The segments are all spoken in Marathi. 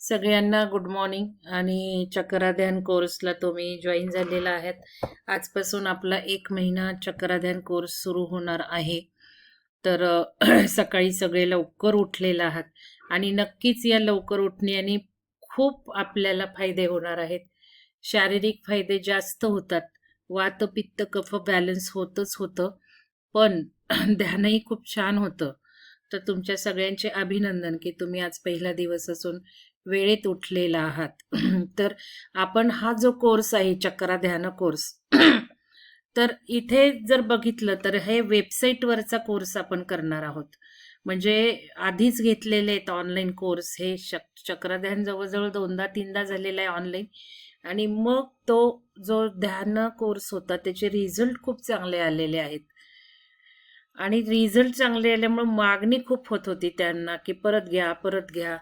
सगळ्यांना गुड मॉर्निंग आणि चक्राध्यान कोर्सला तुम्ही जॉईन झालेला आहेत. आजपासून आपला एक महिना चक्राध्यान कोर्स सुरू होणार आहे. तर सकाळी सगळे लवकर उठलेले आहात आणि नक्कीच या लवकर उठण्याने खूप आपल्याला फायदे होणार आहेत. शारीरिक फायदे जास्त होतात. वात पित्त कफ बॅलन्स होतच होतं. पण ध्यानही खूप छान होतं. तर तुमच्या सगळ्यांचे अभिनंदन की तुम्ही आज पहिला दिवस असून वेळेत उठलेला आहात. तर आपण हा जो कोर्स आहे चक्रा ध्यान कोर्स तर इथे जर बघितलं तर हे वेबसाईटवरचा कोर्स आपण करणार आहोत. म्हणजे आधीच घेतलेले आहेत ऑनलाईन कोर्स हे शक चक्रध्यान जवळजवळ दोनदा तीनदा झालेला आहे ऑनलाईन आणि मग तो जो ध्यान कोर्स होता त्याचे रिझल्ट खूप चांगले आलेले आहेत. आणि रिझल्ट चांगले आल्यामुळे मागणी खूप होत होती त्यांना की परत घ्या परत घ्या.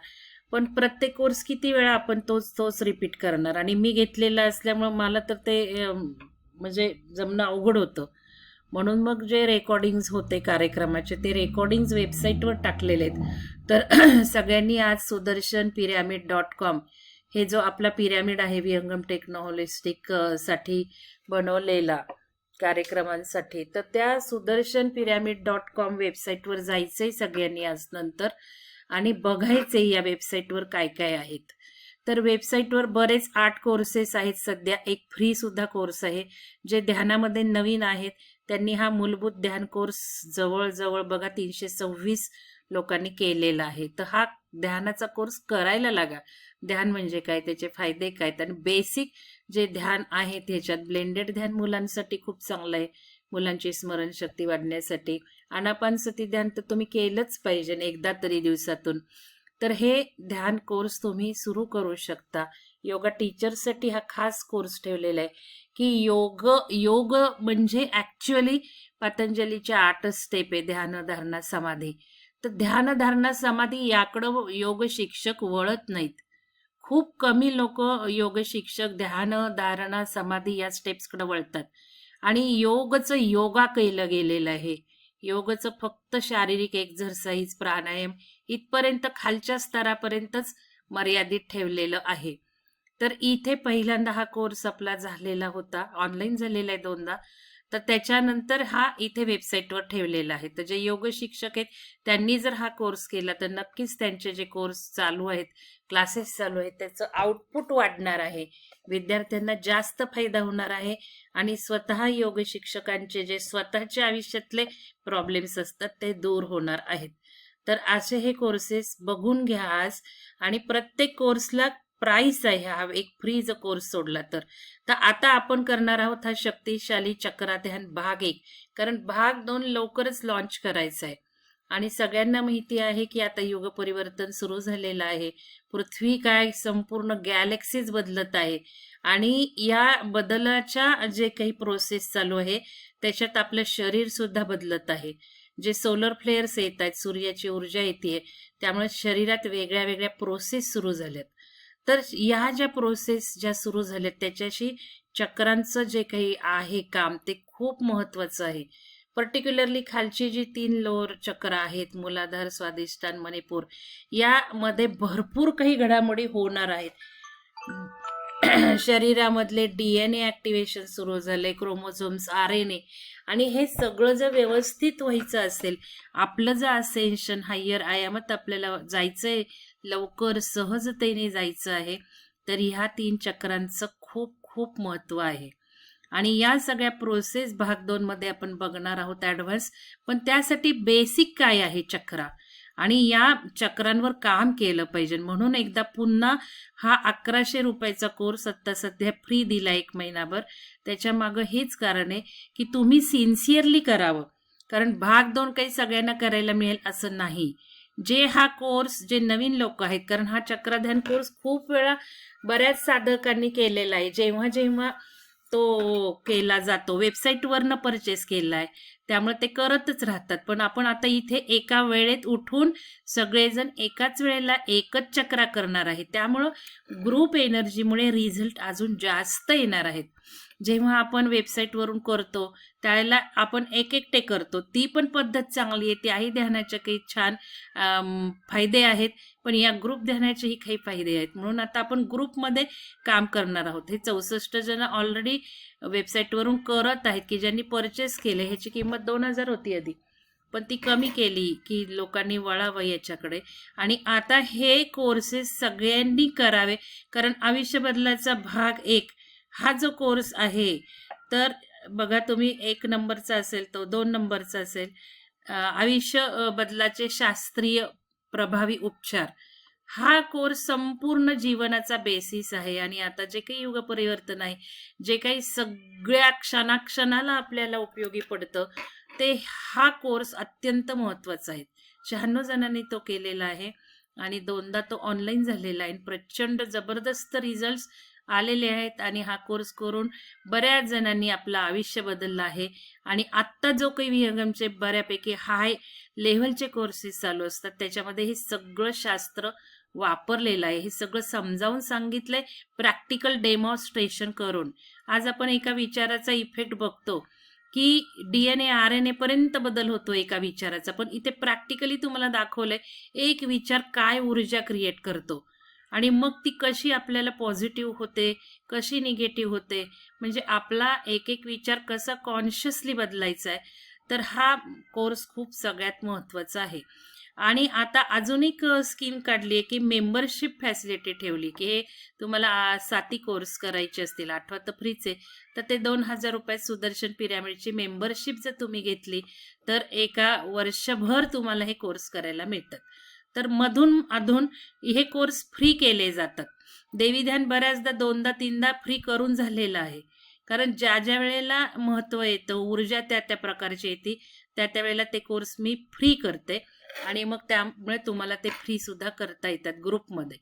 पण प्रत्येक कोर्स किती वेळा आपण तोच तोच रिपीट करणार? आणि मी घेतलेला असल्यामुळे मला तर ते म्हणजे जमणं अवघड होतं. म्हणून मग जे रेकॉर्डिंग्ज होते कार्यक्रमाचे ते रेकॉर्डिंग्ज वेबसाईटवर टाकलेले आहेत. तर सगळ्यांनी आज सुदर्शन पिरॅमिड डॉट कॉम हे जो आपला पिरॅमिड आहे विहंगम टेक्नॉलिस्टिकसाठी बनवलेला कार्यक्रमांसाठी तर त्या सुदर्शन पिरॅमिड डॉट कॉम वेबसाईटवर जायचंय सगळ्यांनी आज नंतर. आणि बघायचे या वेबसाईटवर काय काय आहेत. तर वेबसाईटवर बरेच आठ कोर्सेस आहेत. सध्या एक फ्री सुद्धा कोर्स आहे जे ध्यानामध्ये नवीन आहेत. त्यांनी हा मूलभूत ध्यान कोर्स जवळजवळ बघा तीनशे सव्वीस लोकांनी केलेला आहे. तर हा ध्यानाचा कोर्स करायला लागा. ध्यान म्हणजे काय? त्याचे फायदे काय? आणि बेसिक जे ध्यान आहे त्याच्यात ब्लेंडेड ध्यान मुलांसाठी खूप चांगलं आहे. मुलांची स्मरणशक्ती वाढण्यासाठी आनापानसती ध्यान तर तुम्ही केलंच पाहिजे एकदा तरी दिवसातून. तर हे ध्यान कोर्स तुम्ही सुरू करू शकता. योगा टीचरसाठी हा खास कोर्स ठेवलेला आहे की योग योग म्हणजे ऍक्च्युअली पतंजलीच्या आठ स्टेप आहे ध्यान धारणा समाधी. तर ध्यान धारणा समाधी याकडं योग शिक्षक वळत नाहीत. खूप कमी लोक योग शिक्षक ध्यान धारणा समाधी या स्टेप्सकडे वळतात. आणि योगचं योगा केलं गेलेलं आहे. योगचं फक्त शारीरिक एक्झरसाईज प्राणायाम इथपर्यंत खालच्या स्तरापर्यंतच मर्यादित ठेवलेलं आहे. तर इथे पहिल्यांदा हा कोर्स आपला झालेला होता ऑनलाईन झालेला आहे दोनदा. तर त्याच्यानंतर हा इथे वेबसाईटवर ठेवलेला आहे. तर जे योग शिक्षक आहेत त्यांनी जर हा कोर्स केला तर नक्कीच त्यांचे जे कोर्स चालू आहेत क्लासेस चालू आहेत त्याचं आउटपुट वाढणार आहे. विद्यार्थ्यांना जास्त फायदा होणार आहे. आणि स्वतः योग शिक्षकांचे जे स्वतःच्या आयुष्यातले प्रॉब्लेम्स असतात ते दूर होणार आहेत. तर असे हे कोर्सेस बघून घ्या आज. आणि प्रत्येक कोर्सला प्राइस आहे हा एक फ्री जर कोर्स सोडला तर. तर आता आपण करणार आहोत हा शक्तिशाली चक्राध्यान भाग एक. कारण भाग दोन लवकरच लॉन्च करायचा आहे. आणि सगळ्यांना माहिती आहे की आता युग परिवर्तन सुरू झालेलं आहे. पृथ्वी काय संपूर्ण गॅलेक्सीज बदलत आहे. आणि या बदलाच्या जे काही प्रोसेस चालू आहे त्याच्यात आपलं शरीर सुद्धा बदलत आहे. जे सोलर फ्लेअर्स येत आहेत सूर्याची ऊर्जा येते त्यामुळे शरीरात वेगळ्या वेगळ्या प्रोसेस सुरू झाल्यात. तर या ज्या प्रोसेस ज्या सुरू झाल्यात त्याच्याशी चक्रांचं जे काही आहे काम ते खूप महत्वाचं आहे. पर्टिक्युलरली खालची जी तीन लोअर चक्र आहेत मुलाधार स्वादिष्टान मणिपूर यामध्ये भरपूर काही घडामोडी होणार आहेत. शरीरामधले डी एन ए ॲक्टिवेशन सुरू झाले क्रोमोझोम्स आर एन ए आणि हे सगळं जर व्यवस्थित व्हायचं असेल आपलं जर असेन्शन हायर आयामात आपल्याला जायचं आहे लवकर सहजतेने जायचं आहे तर ह्या तीन चक्रांचं खूप खूप महत्त्व आहे. आणि या सगळ्या प्रोसेस भाग दोन मध्ये आपण बघणार आहोत ऍडव्हान्स पण त्यासाठी बेसिक काय आहे चक्रा? आणि या चक्रांवर काम केलं पाहिजे. म्हणून एकदा पुन्हा हा अकराशे रुपयाचा कोर्स आता सध्या फ्री दिला एक महिनाभर. त्याच्या मागं हेच कारण आहे की तुम्ही सिन्सिअरली करावं. कारण भाग दोन काही सगळ्यांना करायला मिळेल असं नाही. जे हा कोर्स जे नवीन लोक आहेत कारण हा चक्राध्यान कोर्स खूप वेळा बऱ्याच साधकांनी केलेला आहे. जेव्हा जेव्हा तो केला जातो. वेबसाईटवरनं परचेस केला आहे त्यामुळे ते करतच राहतात. पण आपण आता इथे एका वेळेत उठून सगळेजण एकाच वेळेला एकच चक्रा करणार आहे त्यामुळं ग्रुप एनर्जीमुळे रिझल्ट अजून जास्त येणार आहेत. जेव्हा आपण वेबसाईटवरून करतो त्यावेळेला आपण एक एकटे करतो. ती पण पद्धत चांगली आहे. त्याही ध्यानाच्या काही छान फायदे आहेत पण या ग्रुप ध्यानाचेही काही फायदे आहेत. म्हणून आता आपण ग्रुपमध्ये काम करणार आहोत. हे चौसष्ट जण ऑलरेडी वेबसाईटवरून करत आहेत की ज्यांनी परचेस केले ह्याची किंमत दोन हजार होती आधी. पण ती कमी केली की लोकांनी वळावं याच्याकडे. आणि आता हे कोर्सेस सगळ्यांनी करावे कारण आयुष्य बदलाचा भाग एक. हा जो कोर्स आहे तर बघा तुम्ही एक नंबरचा असेल तो दोन नंबरचा असेल. आयुष्य बदलाचे शास्त्रीय प्रभावी उपचार. हा कोर्स संपूर्ण जीवनाचा बेसिस आहे आणि आता जे काही युग परिवर्तन आहे जे काही सगळ्या क्षणाक्षणाला आपल्याला उपयोगी पडतं ते हा कोर्स अत्यंत महत्त्वाचा आहे. शहाण्णव जणांनी तो केलेला आहे आणि दोनदा तो ऑनलाईन झालेला आहे प्रचंड जबरदस्त रिझल्ट्स आलेले आहेत आणि हा कोर्स करून बऱ्याच जणांनी आपलं आयुष्य बदललं आहे. आणि आत्ता जो काही विहंगमचे बऱ्यापैकी हाय लेव्हलचे कोर्सेस चालू असतात त्याच्यामध्ये हे सगळं शास्त्र वापरलेलं आहे. हे सगळं समजावून सांगितलंय प्रॅक्टिकल डेमॉन्स्ट्रेशन करून. आज आपण एका विचाराचा इफेक्ट बघतो की D N A R N A पर्यंत बदल होतो एका विचाराचा. पण इथे प्रॅक्टिकली तुम्हाला दाखवलंय एक विचार काय ऊर्जा क्रिएट करतो? आणि मग ती कशी आपल्याला पॉझिटिव्ह होते कशी निगेटिव्ह होते? म्हणजे आपला एक एक विचार कसा कॉन्शियसली बदलायचा आहे? तर हा कोर्स खूप सगळ्यात महत्त्वाचा आहे. आणि आता अजून एक स्कीम काढली आहे की मेंबरशिप फॅसिलिटी ठेवली की हे तुम्हाला साती कोर्स करायचे असतील आठवा तर फ्रीचे तर ते दोन हजार रुपयात सुदर्शन पिरामिडची मेंबरशिप जर तुम्ही घेतली तर एका वर्षभर तुम्हाला हे कोर्स करायला मिळतात. तर मधून अधून हे कोर्स फ्री केले जातात. देवीध्यान बऱ्याचदा दोनदा तीनदा फ्री करून झालेलं आहे. कारण ज्या ज्या वेळेला महत्त्व येतं ऊर्जा त्या त्या प्रकारची येते त्या त्या वेळेला ते कोर्स मी फ्री करते. आणि मग त्यामुळे तुम्हाला ते फ्री सुद्धा करता येतात ग्रुपमध्ये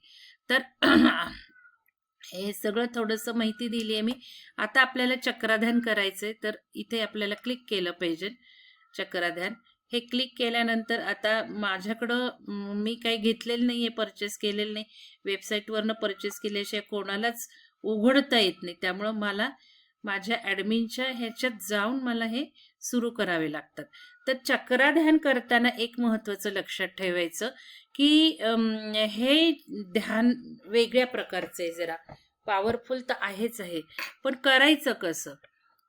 तर हे सगळं थोडंसं माहिती दिली आहे मी. आता आपल्याला चक्राध्यान करायचं आहे तर इथे आपल्याला क्लिक केलं पाहिजे. चक्राध्यान. हे क्लिक केल्यानंतर आता माझ्याकडं मी काही घेतलेलं नाही आहे परचेस केलेलं नाही. वेबसाईटवरनं परचेस केल्याशिवाय कोणालाच उघडता येत नाही. त्यामुळं मला माझ्या ॲडमिनच्या ह्याच्यात जाऊन मला हे सुरू करावे लागतात. तर चक्राध्यान करताना एक महत्त्वाचं लक्षात ठेवायचं की हे ध्यान वेगळ्या प्रकारचं आहे जरा. पॉवरफुल तर आहेच आहे. पण करायचं कसं?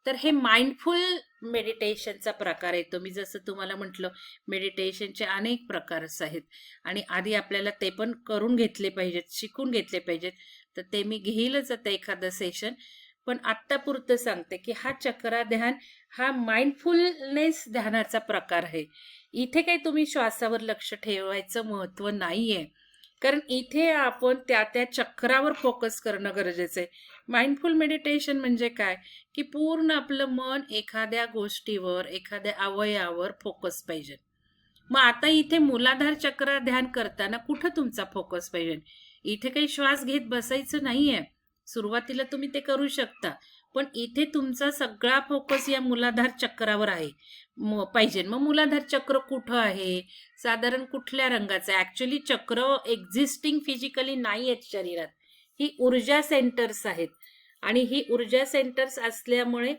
तर हे माइंडफुल मेडिटेशनचा प्रकार आहे तो मी जसं तुम्हाला म्हटलं मेडिटेशनचे अनेक प्रकार आहेत. आणि आधी आपल्याला ते पण करून घेतले पाहिजेत शिकून घेतले पाहिजेत. तर ते मी घेईलच आता एखादं सेशन पण आत्तापुरतं सांगते की हा चक्रा ध्यान हा माइंडफुलनेस ध्यानाचा प्रकार आहे. इथे काही तुम्ही श्वासावर लक्ष ठेवायचं महत्त्व नाही आहे कारण इथे आपण त्या त्या चक्रावर फोकस करणं गरजेचं आहे. माइंडफुल मेडिटेशन म्हणजे काय? की पूर्ण आपलं मन एखाद्या गोष्टीवर एखाद्या अवयवावर फोकस पाहिजे. मग आता इथे मुलाधार चक्र ध्यान करताना कुठं तुमचा फोकस पाहिजे? इथे काही श्वास घेत बसायचं नाहीये. सुरुवातीला तुम्ही ते करू शकता. पण इथे तुमचा सगळा फोकस या मुलाधार चक्रावर आहे. म पाहिजे. मग मुलाधार चक्र कुठं आहे? साधारण कुठल्या रंगाचं आहे? ॲक्च्युली चक्र एक्झिस्टिंग फिजिकली नाही आहेत शरीरात. ही ऊर्जा सेंटर्स आहेत. आणि ही ऊर्जा सेंटर्स असल्यामुळे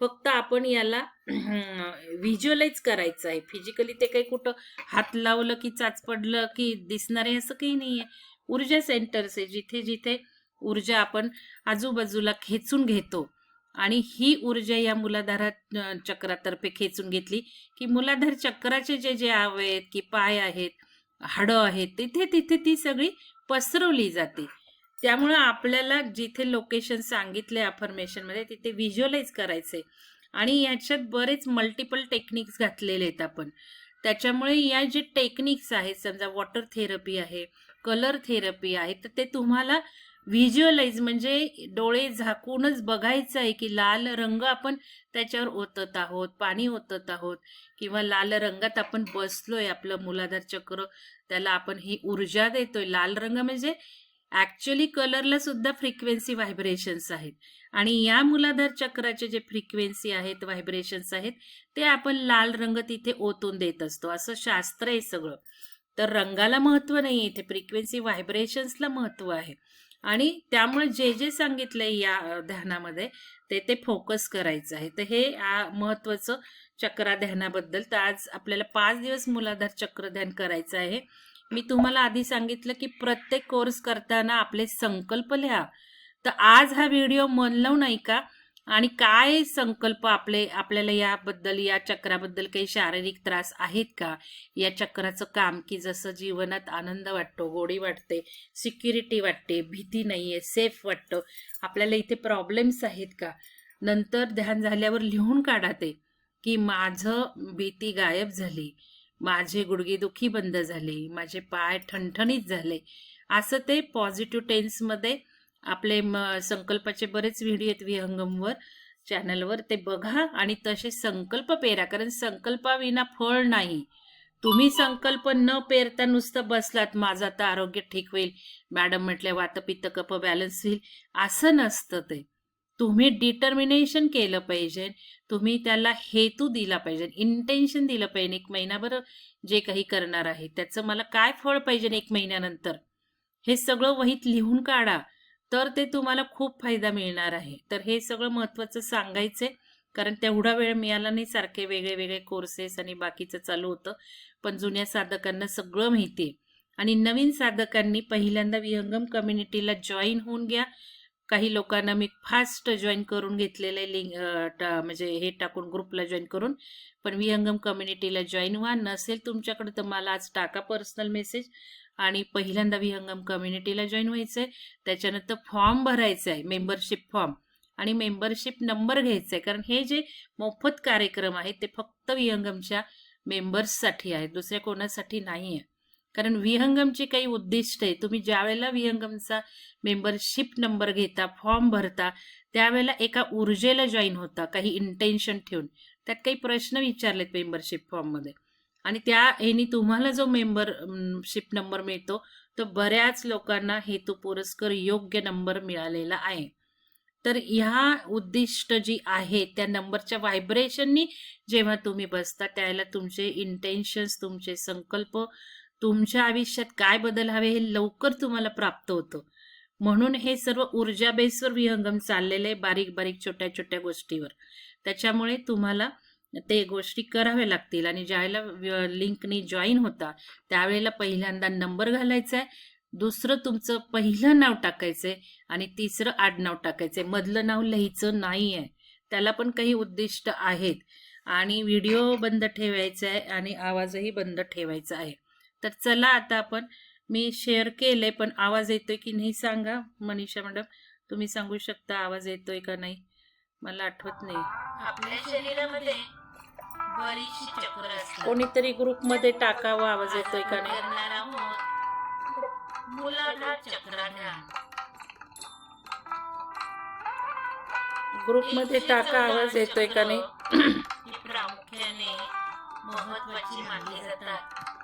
फक्त आपण याला व्हिज्युअलाइज करायचं आहे. फिजिकली ते काही कुठं हात लावलं की चाच पडलं की दिसणार आहे असं काही नाही आहे ऊर्जा सेंटर्स आहे जिथे जिथे ऊर्जा आपण आजूबाजूला खेचून घेतो. आणि ही ऊर्जा या मुलाधारा चक्रातर्फे खेचून घेतली की मुलाधार चक्राचे जे जे आहेत की पाय आहेत हाडं आहेत तिथे तिथे ती सगळी पसरवली जाते. त्यामुळं आपल्याला जिथे लोकेशन सांगितले अफर्मेशनमध्ये तिथे व्हिज्युअलाइज आहे आणि याच्यात बरेच मल्टिपल टेक्निक्स घातलेले आहेत आपण. त्याच्यामुळे या जे टेक्निक्स आहेत समजा वॉटर थेरपी आहे कलर थेरपी आहे तर ते तुम्हाला व्हिज्युअलाइज म्हणजे डोळे झाकूनच बघायचं आहे की लाल रंग आपण त्याच्यावर ओतत आहोत पाणी ओतत आहोत किंवा लाल रंगात आपण बसलोय आपलं मुलाधार चक्र त्याला आपण ही ऊर्जा देतोय. लाल रंग म्हणजे ऍक्च्युली कलरला सुद्धा फ्रिक्वेन्सी व्हायब्रेशन्स आहेत. आणि या मुलाधार चक्राचे जे फ्रिक्वेन्सी आहेत व्हायब्रेशन्स आहेत ते आपण लाल रंग तिथे ओतून देत असतो. असं शास्त्र आहे सगळं. तर रंगाला महत्त्व नाही इथे. फ्रिक्वेन्सी व्हायब्रेशन्सला महत्त्व आहे. आणि त्यामुळे जे जे सांगितलंय या ध्यानामध्ये ते ते फोकस करायचं आहे. तर हे महत्त्वाचं महत्वाचं चक्रा ध्यानाबद्दल तर आज आपल्याला पाच दिवस मुलाधार चक्र ध्यान करायचं आहे. मी तुम्हाला आधी सांगितलं की प्रत्येक कोर्स करताना आपले संकल्प लिहा. तर आज हा व्हिडिओ म्हणलो नाही का? आणि काय संकल्प आपले आपल्याला याबद्दल या चक्राबद्दल काही शारीरिक त्रास आहेत का? या चक्राचं काम की जसं जीवनात आनंद वाटतो गोडी वाटते सिक्युरिटी वाटते भीती नाही आहे सेफ वाटतं. आपल्याला इथे प्रॉब्लेम्स आहेत का? नंतर ध्यान झाल्यावर लिहून काढा ते की माझं भीती गायब झाली. माझे गुडघेदुखी बंद झाले माझे पाय ठणठणीत झाले. असं ते पॉझिटिव्ह टेन्समध्ये आपले म संकल्पाचे बरेच व्हिडिओ आहेत विहंगमवर चॅनलवर ते बघा आणि तसे संकल्प पेरा कारण संकल्पाविना फळ नाही. तुम्ही संकल्प न पेरता नुसतं बसलात माझं आता आरोग्य ठीक होईल. मॅडम म्हटल्या वातपित्त कप बॅलन्स होईल. असं नसतं ते. तुम्ही डिटर्मिनेशन केलं पाहिजे. तुम्ही त्याला हेतू दिला पाहिजे. इंटेन्शन दिलं पाहिजे. एक महिनाभर जे काही करणार आहे त्याचं मला काय फळ पाहिजे एक महिन्यानंतर? हे सगळं वहीत लिहून काढा. तर ते तुम्हाला खूप फायदा मिळणार आहे. तर हे सगळं महत्त्वाचं सांगायचंय. कारण तेवढा वेळ मिळाला नाही सारखे वेगळे वेगळे कोर्सेस आणि बाकीचं चालू होतं. पण जुन्या साधकांना सगळं माहिती आहे आणि नवीन साधकांनी पहिल्यांदा विहंगम कम्युनिटीला जॉईन होऊन घ्या. काही लोकांना मी फास्ट जॉईन करून घेतलेले लिंक म्हणजे हे टाकून ग्रुपला जॉईन करून पण विहंगम कम्युनिटीला जॉईन व्हा. नसेल तुमच्याकडे तर मला आज टाका पर्सनल मेसेज. आणि पहिल्यांदा विहंगम कम्युनिटीला जॉईन व्हायचं आहे त्याच्यानंतर फॉर्म भरायचा आहे मेंबरशिप फॉर्म. आणि मेंबरशिप नंबर घ्यायचा आहे कारण हे जे मोफत कार्यक्रम आहेत ते फक्त विहंगमच्या मेंबर्ससाठी आहेत. दुसऱ्या कोणासाठी नाही आहे कारण विहंगमची काही उद्दिष्ट आहे तुम्ही ज्यावेळेला विहंगमचा मेंबरशिप नंबर घेता फॉर्म भरता त्यावेळेला एका ऊर्जेला जॉईन होता काही इंटेन्शन ठेवून. त्यात काही प्रश्न विचारलेत मेंबरशिप फॉर्ममध्ये आणि त्या ह्यानी तुम्हाला जो मेंबरशिप नंबर मिळतो तो बऱ्याच लोकांना हेतू पुरस्कार योग्य नंबर मिळालेला आहे. तर ह्या उद्दिष्ट जी आहे त्या नंबरच्या व्हायब्रेशननी जेव्हा तुम्ही बसता त्यावेळेला तुमचे इंटेन्शन्स तुमचे संकल्प तुमच्या आयुष्यात काय बदल हवे हे लवकर तुम्हाला प्राप्त होतं. म्हणून हे सर्व ऊर्जा बेसवर विहंगम चाललेले बारीक बारीक छोट्या छोट्या गोष्टीवर. त्याच्यामुळे तुम्हाला ते गोष्टी कराव्या लागतील आणि ज्यावेळेला लिंकनी जॉईन होता त्यावेळेला पहिल्यांदा नंबर घालायचा आहे दुसरं तुमचं पहिलं नाव टाकायचंय आणि तिसरं आडनाव टाकायचंय. मधलं नाव लिहायचं नाही आहे त्याला पण काही उद्दिष्ट आहेत. आणि व्हिडिओ बंद ठेवायचा आहे आणि आवाजही बंद ठेवायचा आहे. तर चला आता आपण मी शेअर केलंय पण आवाज येतोय की नाही सांगा मनीषा मॅडम? तुम्ही सांगू शकता आवाज येतोय का नाही? मला आठवत नाही. आपल्या शरीरामध्ये बरीचशी चक्र असतात. कोणीतरी ग्रुपमध्ये टाकावा आवाज येतोय का नाही? करणार आहोत मूलाधार चक्राध्यान ग्रुपमध्ये टाका आवाज येतोय का नाही? प्रामुख्याने महत्वाची मानली जातात.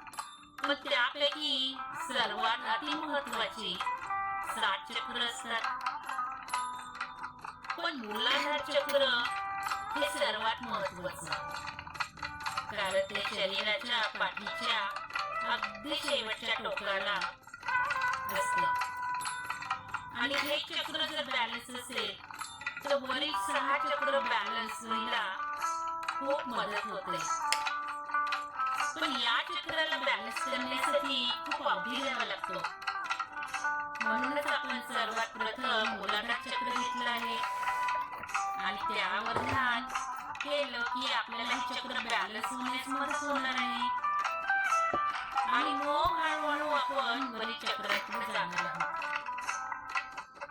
मग त्यापैकी सर्वात अतिमहत्वाची सात चक्र असतात. पण मूलाधार चक्र हे सर्वात महत्वाचं कारण ते शरीराच्या पाठीच्या अगदी शेवटच्या टोकाला असते. आणि हे चक्र जर बॅलन्स असेल तर वरील सहा चक्र बॅलन्स व्हायला खूप मदत होते. पण या चक्राला बॅलन्स करण्यासाठी खूप अवधी द्यावा लागतो म्हणूनच आपण सर्वात प्रथम मुलांना चक्र घेतलं आहे. आणि त्यावर ध्यान केलं की आपल्याला हे चक्र बॅलन्स होण्यास मदत होणार आहे. आणि मग हळूहळू आपण बरी चक्राकडे जाणार आहोत.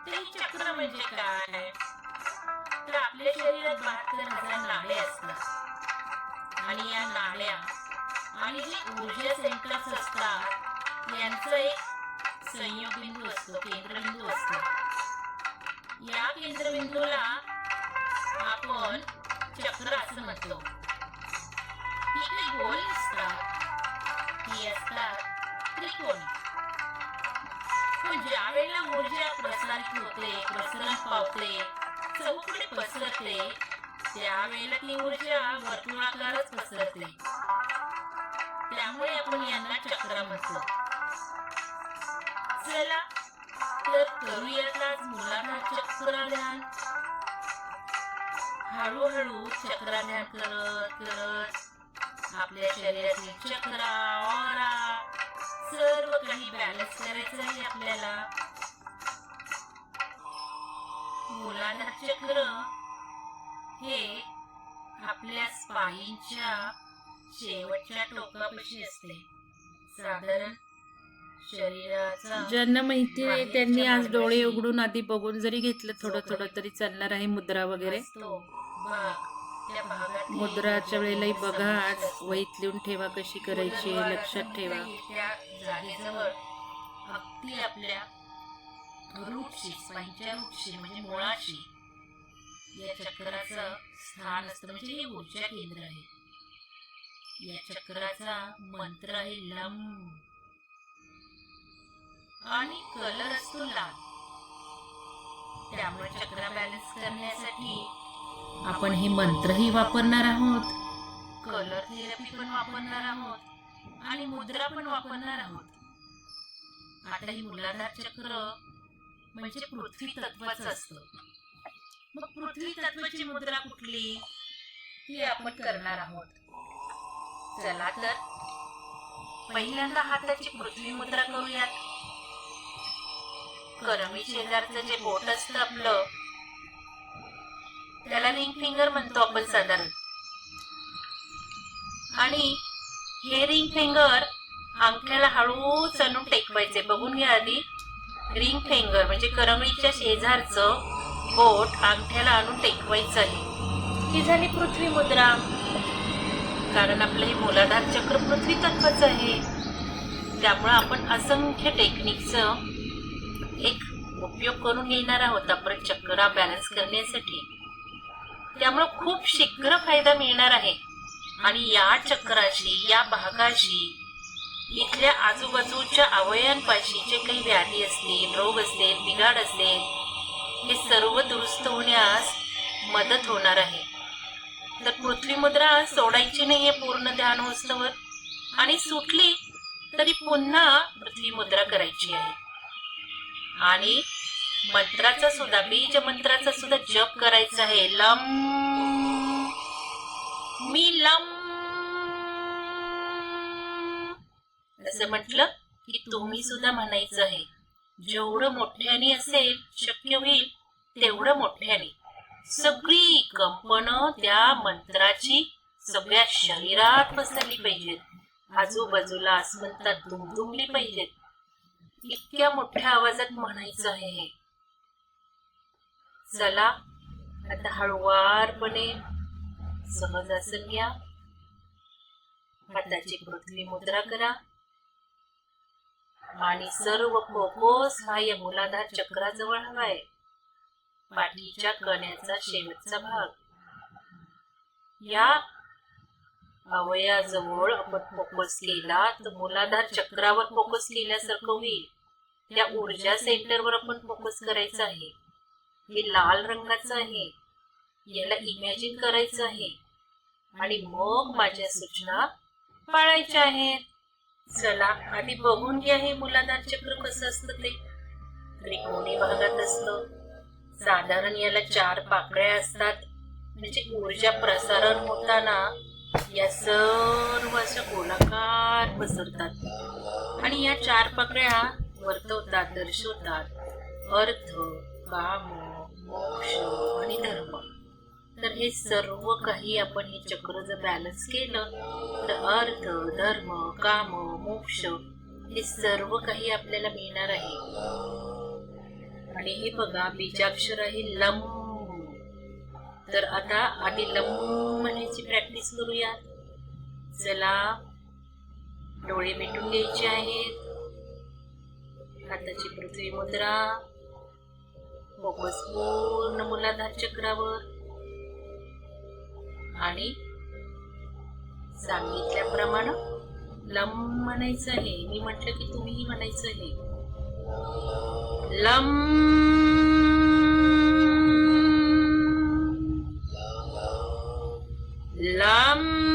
ते चक्र म्हणजे काय? तर आपल्या शरीरात बहात्तर हजार नाळे असतात. आणि या नाळ्या आणि जे ऊर्जा सेंटर्स असतात यांचं एक संयोग बिंदू असतो केंद्रबिंदू असतो. या केंद्रबिंदूला आपण चक्र असं म्हणतो. ही काही गोल नसतात ही असतात त्रिकोण. पण ज्या वेळेला ऊर्जा प्रसारित होते प्रसरण पावते चौकडे पसरते त्यावेळेला ती ऊर्जा वर्तुळाकारच पसरते. त्यामुळे आपण यांना चक्र म्हणतो चला तर करूयात मुलांना चक्रध्यान. हळूहळू चक्राध्यान करत करत आपल्या शरीरातील चक्रा ओरा सर्व काही बॅलन्स करायचं आहे आपल्याला. मुलाधार चक्र हे आपल्या स्पाईनच्या शेवटच्या टोकापाशी असते. साधारण ज्यांना माहिती आहे त्यांनी आज डोळे उघडून आधी बघून जरी घेतलं थोडं थोडं तरी चालणार आहे मुद्रा वगैरे. मुद्राच्या वेळेलाही बघा आज वहीत लिहून ठेवा कशी करायची लक्षात ठेवा. अगदी आपल्या रूटशी स्पाईनच्या रूटशी म्हणजे मुळाशी. या चक्राचं स्थान असतं म्हणजे हे ऊर्जा केंद्र आहे. या चक्राचा मंत्र आहे लम. आणि कलर असतो लाल. त्यामुळे चक्र बॅलन्स करण्यासाठी आपण हे मंत्रही वापरणार आहोत. कलर थेरपी पण वापरणार आहोत. आणि मुद्रा पण वापरणार आहोत. आता ही मुलाधार चक्र म्हणजे पृथ्वी तत्वाचं असतं. मग पृथ्वी तत्वाची मुद्रा कुठली? ती आपण करणार आहोत. चला तर. पहिल्यांदा हाताची पृथ्वी मुद्रा करूयात. करमी शेजारचं जे बोट असतं आपलं त्याला रिंग फिंगर म्हणतो आपण साधारण. आणि हे रिंग फिंगर अंगठ्याला हळूच आणून टेकवायचे. बघून घ्या आधी. रिंग फिंगर म्हणजे करमळीच्या शेजारचं बोट अंगठ्याला आणून टेकवायचं आहे ही झाली पृथ्वी मुद्रा. कारण आपलं हे मोलाधार चक्र पृथ्वी तत्वाचं आहे. त्यामुळं आपण असंख्य टेक्निकचं एक उपयोग करून घेणार आहोत आपण चक्रा बॅलन्स करण्यासाठी. त्यामुळं खूप शीघ्र फायदा मिळणार आहे. आणि या चक्राशी या भागाशी इथल्या आजूबाजूच्या अवयवांपाशी जे काही व्याधी असतील रोग असतील बिघाड असतील हे सर्व दुरुस्त होण्यास मदत होणार आहे. तर पृथ्वी मुद्रा सोडायची नाहीये पूर्ण ध्यान होस्तवर आणि सुटली तरी पुन्हा पृथ्वी मुद्रा करायची आहे. आणि मंत्राचा सुद्धा बीज मंत्राचा सुद्धा जप करायचा आहे. लम. मी लम. असं म्हटलं की तुम्ही सुद्धा म्हणायचं आहे. जेवढं मोठ्याने असेल शक्य होईल तेवढं मोठ्याने. सगळी कंपन त्या मंत्राची सगळ्या शरीरात पसरली पाहिजेत. आजूबाजूला आसमंतात दुमदुमली पाहिजेत. इतक्या मोठ्या आवाजात म्हणायचं आहे हे. चला आता हळुवारपणे सहज आसन घ्या. हाताची पृथ्वी मुद्रा करा. आणि सर्व फोकस हा या मुलाधार चक्राजवळ हवाय पाठीच्या कण्याचा शेवटचा भाग. या अवयाजवळ आपण फोकस केला तर मुलाधार चक्रावर फोकस केल्यासारखं होईल. त्या ऊर्जा सेंटरवर आपण फोकस करायचं आहे. हे लाल रंगाचं आहे. याला इमॅजिन करायचं आहे. आणि मग माझ्या सूचना पाळायच्या आहेत. चला आधी बघून घ्या हे मुलाधार चक्र कसं असतं ते. त्रिकोणी भागात असतं. साधारण याला चार पाकळ्या असतात. म्हणजे ऊर्जा प्रसारण होताना या सर्व अशा गोलाकार पसरतात. आणि या चार पाकळ्या वर्तवतात दर्शवतात. अर्थ काम मोक्ष आणि धर्म. तर हे सर्व काही आपण हे चक्र जर बॅलन्स केलं तर अर्थ धर्म काम मोक्ष हे सर्व काही आपल्याला मिळणार आहे. आणि हे बघा बीजाक्षर आहे लम. तर आता आधी लम म्हणायची प्रॅक्टिस करूया. चला डोळे मिटून घ्यायचे आहेत. हाताची पृथ्वी मुद्रा. फोकस पूर्ण मुलाधार चक्रावर. आणि सांगितल्याप्रमाणे लम म्हणायचं आहे. मी म्हटलं की तुम्हीही म्हणायचं आहे. Lam. Lam. Lam.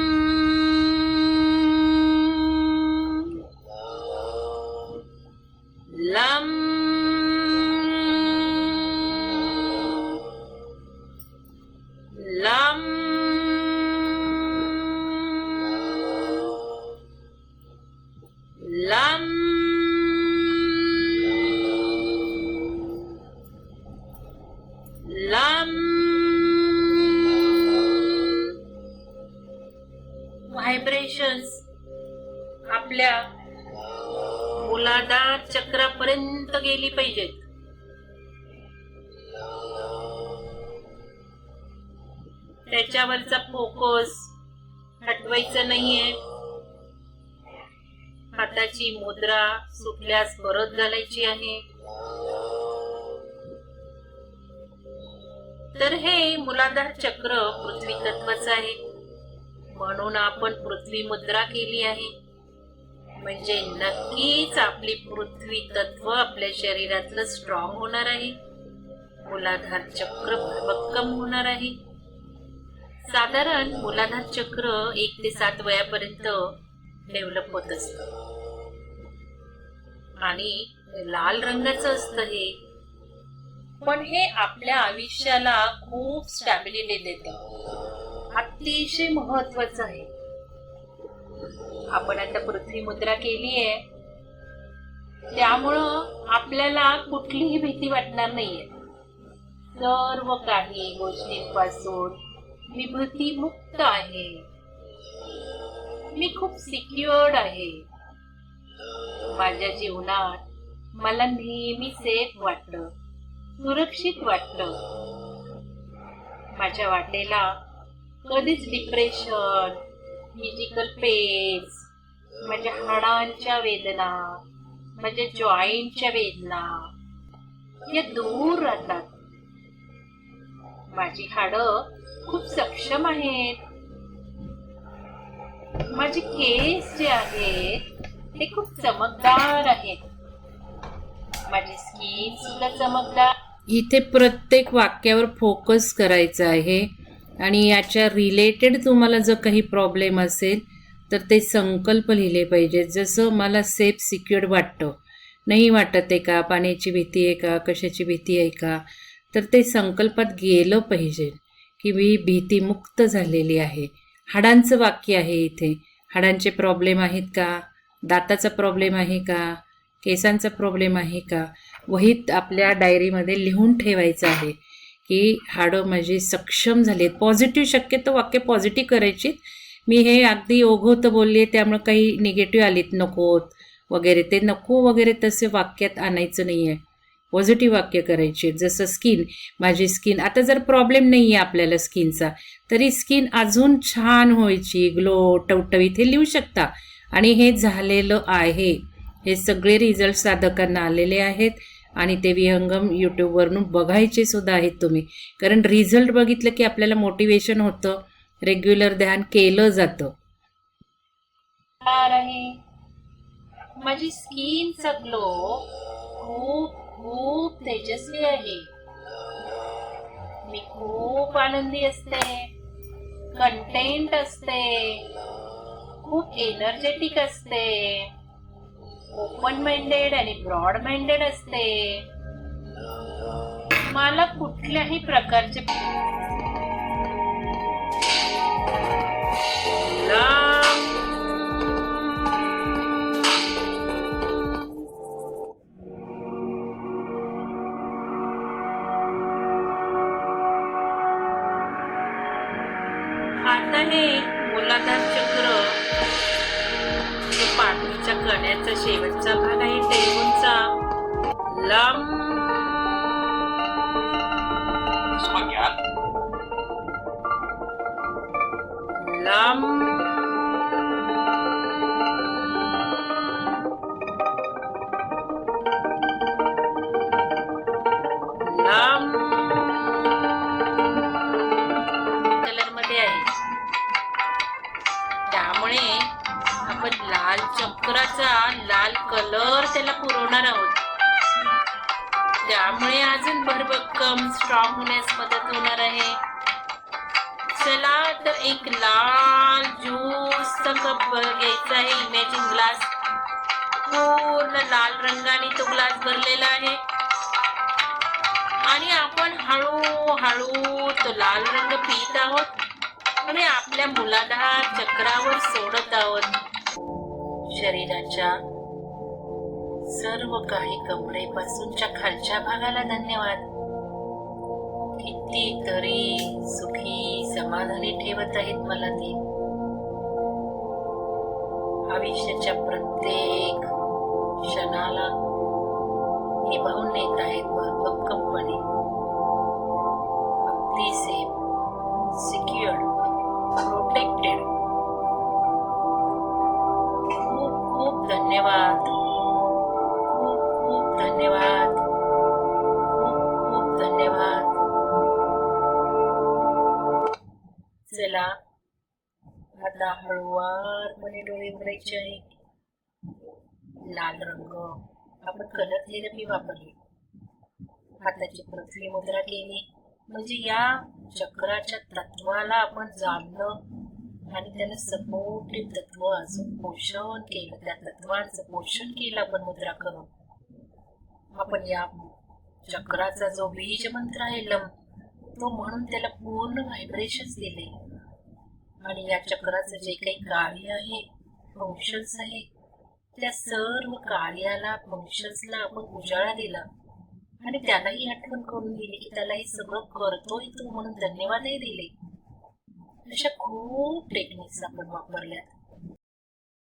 सुटल्यास परत घालायची आहे. तर हे मुलाधार चक्र पृथ्वी तत्वाचं आहे. म्हणून आपण पृथ्वी मुद्रा केली आहे. म्हणजे नक्कीच आपली पृथ्वी तत्व आपल्या शरीरातलं स्ट्रॉंग होणार आहे. मुलाधार चक्र भक्कम होणार आहे. साधारण मुलाधार चक्र एक ते सात वयापर्यंत डेव्हलप होत असतं. आणि लाल रंगाचं असतं हे. पण हे आपल्या आयुष्याला खूप स्टॅबिलिटी देतं. अतिशय महत्वाचं आहे. आपण आता पृथ्वी मुद्रा केली आहे. त्यामुळं आपल्याला कुठलीही भीती वाटणार नाहीये. सर्व काही गोष्टींपासून मी भीतीमुक्त आहे. मी खूप सिक्युअर्ड आहे. माझ्या जीवनात मला नेहमी सेफ वाटलं सुरक्षित वाटलं. माझ्या वाटेला कधीच डिप्रेशन फिजिकल पेन्स माझ्या हाडांच्या वेदना माझ्या जॉईंटच्या वेदना या दूर राहतात. माझी हाडं खूप सक्षम आहेत. माझे केस जे आहेत ते खूप चमकदार आहेत. माझी स्किन सुद्धा चमकदार. इथे प्रत्येक वाक्यावर फोकस करायचं आहे. आणि याच्या रिलेटेड तुम्हाला जर काही प्रॉब्लेम असेल तर ते संकल्प लिहिले पाहिजेत. जसं मला सेफ सिक्युअर्ड वाटतं. नाही वाटत आहे का? पाण्याची भीती आहे का? कशाची भीती आहे का? तर ते संकल्पात गेलं पाहिजे की मी भीतीमुक्त झालेली आहे. हाडांचं वाक्य आहे इथे. हाडांचे प्रॉब्लेम आहेत का? दाताचा प्रॉब्लेम आहे का? केसांचा प्रॉब्लेम आहे का? वहीत आपल्या डायरीमध्ये लिहून ठेवायचं आहे की हाडं माझी सक्षम झाली आहेत पॉझिटिव्ह शक्यतो वाक्य पॉझिटिव्ह करायची मी हे अगदी ओघवतं बोलली आहे त्यामुळं काही निगेटिव्ह आलीत नकोत वगैरे. ते नको वगैरे तसे वाक्यात आणायचं नाही आहे पॉझिटिव्ह वाक्य करायचे. जसं स्किन माझी स्किन आता जर प्रॉब्लेम नाही आहे आपल्याला स्किनचा तरी स्किन अजून छान व्हायची. ग्लो टवटवीत. हे लिहू शकता. आणि हे झालेलं आहे. हे सगळे रिझल्ट साधकांना आलेले आहेत आणि ते विहंगम यूट्यूबवरून बघायचे सुद्धा आहेत तुम्ही. कारण रिझल्ट बघितलं की आपल्याला मोटिवेशन होतं. रेग्युलर ध्यान केलं जातं. माझी स्किनचा ग्लो खूप खूप तेजस्वी आहे. मी खूप आनंदी असते. कंटेंट असते. खूप एनर्जेटिक असते. ओपन माइंडेड आणि ब्रॉड माइंडेड असते. मला कुठल्याही प्रकारचे कण्याचा शेवटचा भाग आहे टेबलचा लांब Semakin स्ट्रॉंग होण्यास मदत होणार आहे. चला तर एक लाल ज्यूसचा कप घ्यायचा आहे. इमॅजिन ग्लास पूर्ण लाल रंगाने तो ग्लास भरलेला आहे. आणि आपण हळूहळू तो लाल रंग पित आहोत. आणि आपल्या मुलाधार चक्रावर सोडत आहोत. शरीराच्या सर्व काही कपडेपासूनच्या खालच्या भागाला धन्यवाद. कितीतरी सुखी समाधानी ठेवत आहेत मला ते. आयुष्याच्या प्रत्येक क्षणाला निभावून नेत आहेत भक्कमपणे. अगदी चला. आता हळुवारपणे डोळे उघडायचे आहे लाल रंग. आपण कलर थेरपी वापरली. हाताची पृथ्वी मुद्रा केली म्हणजे या चक्राच्या तत्वाला आपण जाणलं आणि त्याला सपोर्टिव्ह तत्व अजून पोषण केलं. त्या तत्वांचं पोषण केलं आपण मुद्रा करून. आपण या चक्राचा जो बीज मंत्र आहे लम तो म्हणून त्याला पूर्ण व्हायब्रेशन दिले. आणि या चक्राचं जे काही कार्य आहे फंक्शन्स आहे त्या सर्व कार्याला फंक्शन्सला आपण उजाळा दिला. आणि त्यालाही आठवण करून दिली की त्याला हे सगळं करतोय तू म्हणून धन्यवादही दिले. अशा खूप टेक्निक्स आपण वापरल्यात.